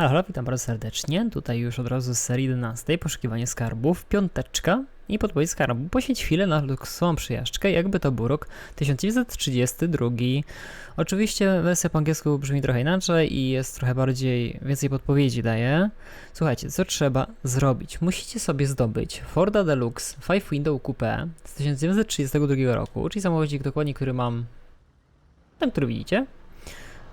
Halo, halo, witam bardzo serdecznie. Tutaj już od razu z serii 11, poszukiwanie skarbów, piąteczka i podpowiedź skarbu. Poświęć chwilę na luksową przyjażdżkę, jakby to był rok 1932. Oczywiście wersja po angielsku brzmi trochę inaczej i jest trochę bardziej, więcej podpowiedzi daje. Słuchajcie, co trzeba zrobić? Musicie sobie zdobyć Forda Deluxe 5 Window Coupe z 1932 roku, czyli samochodzik dokładnie, który mam, ten, który widzicie.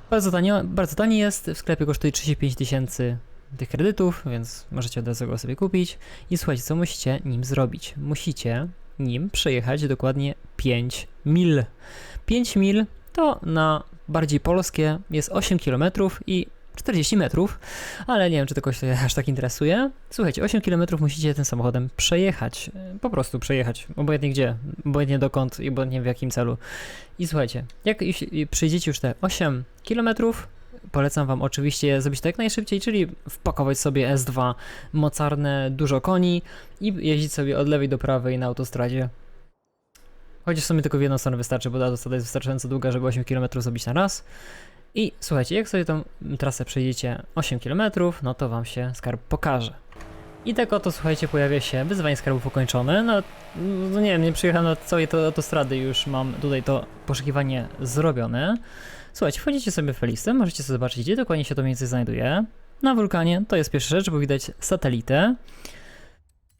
Bardzo tanio, bardzo tani jest, w sklepie kosztuje 35 tysięcy tych kredytów, więc możecie od razu go sobie kupić. I słuchajcie, co musicie nim zrobić? Musicie nim przejechać dokładnie 5 mil. 5 mil to na bardziej polskie jest 8 km i 40 metrów, ale nie wiem, czy to kogoś aż tak interesuje. Słuchajcie, 8 km musicie tym samochodem przejechać. Po prostu przejechać, obojętnie gdzie, obojętnie dokąd i obojętnie w jakim celu. I słuchajcie, jak jeśli przyjdziecie już te 8 km, polecam Wam oczywiście zrobić to jak najszybciej, czyli wpakować sobie S2 mocarne, dużo koni i jeździć sobie od lewej do prawej na autostradzie. Chociaż w sumie tylko w jedną stronę wystarczy, bo autostrada jest wystarczająco długa, żeby 8 km zrobić na raz. I słuchajcie, jak sobie tą trasę przejdziecie 8 km, no to Wam się skarb pokaże. I tak oto, słuchajcie, pojawia się wyzwanie skarbów ukończone. No, no nie wiem, nie przyjechałem na całej to autostrady, już mam tutaj to poszukiwanie zrobione. Słuchajcie, wchodzicie sobie w listę, możecie sobie zobaczyć, gdzie dokładnie się to mniej więcej znajduje. Na wulkanie to jest pierwsza rzecz, bo widać satelitę.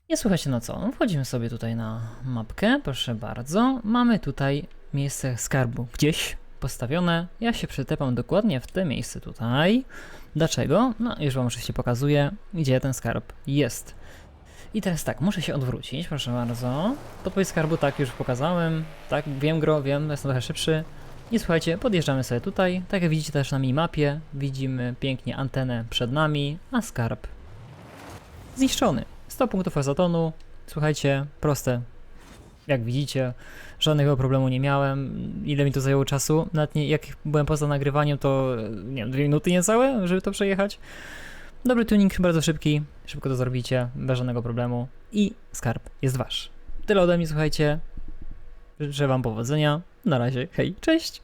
I słuchajcie, no co? Wchodzimy sobie tutaj na mapkę, proszę bardzo. Mamy tutaj miejsce skarbu gdzieś postawione. Ja się przytepam dokładnie w te miejsce tutaj. Dlaczego? No, już Wam oczywiście pokazuję, gdzie ten skarb jest. I teraz tak, muszę się odwrócić, proszę bardzo. Podpowiedź skarbu tak już pokazałem. Tak, wiem gro, wiem, jestem trochę szybszy. I słuchajcie, podjeżdżamy sobie tutaj. Tak jak widzicie też na minimapie, widzimy pięknie antenę przed nami, a skarb zniszczony. 100 punktów azotonu. Słuchajcie, proste. Jak widzicie, żadnego problemu nie miałem. Ile mi to zajęło czasu? Nawet nie, jak byłem poza nagrywaniem, to nie wiem, dwie minuty niecałe, żeby to przejechać. Dobry tuning, bardzo szybki, szybko to zrobicie, bez żadnego problemu i skarb jest wasz. Tyle ode mnie, słuchajcie. Życzę wam powodzenia. Na razie, hej, cześć!